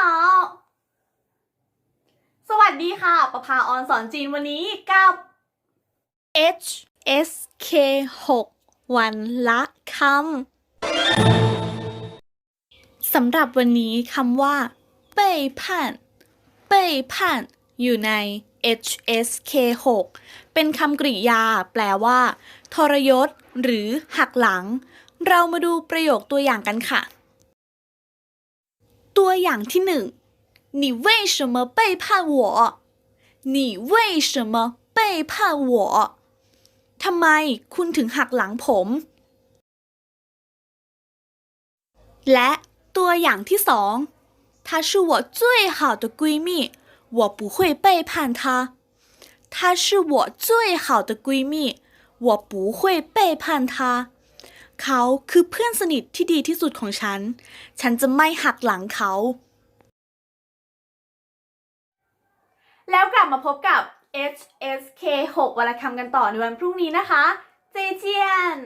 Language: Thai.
好สวัสดีค่ะ ประภาออนสอนจีนวันนี้กับ H S K 6วันละคำสำหรับวันนี้คำว่าเป้ยผ่านเป้ยผ่านอยู่ใน H S K 6เป็นคำกริยา แปลว่า ทรยศ หรือหักหลัง เรามาดูประโยคตัวอย่างกันค่ะ ตัวอย่างที่หนึ่ง你为什么背叛我你为什么背叛我ทำไมคุณถึงหักหลังผม และตัวอย่างที่สอง她是我最好的闺蜜我不会背叛她她是我最好的闺蜜我不会背叛她 เขาคือเพื่อนสนิทที่ดีที่สุดของฉัน ฉันจะไม่หักหลังเขา แล้วกลับมาพบกับ HSK 6วันละคำกันต่อในวันพรุ่งนี้นะคะ เจเจียน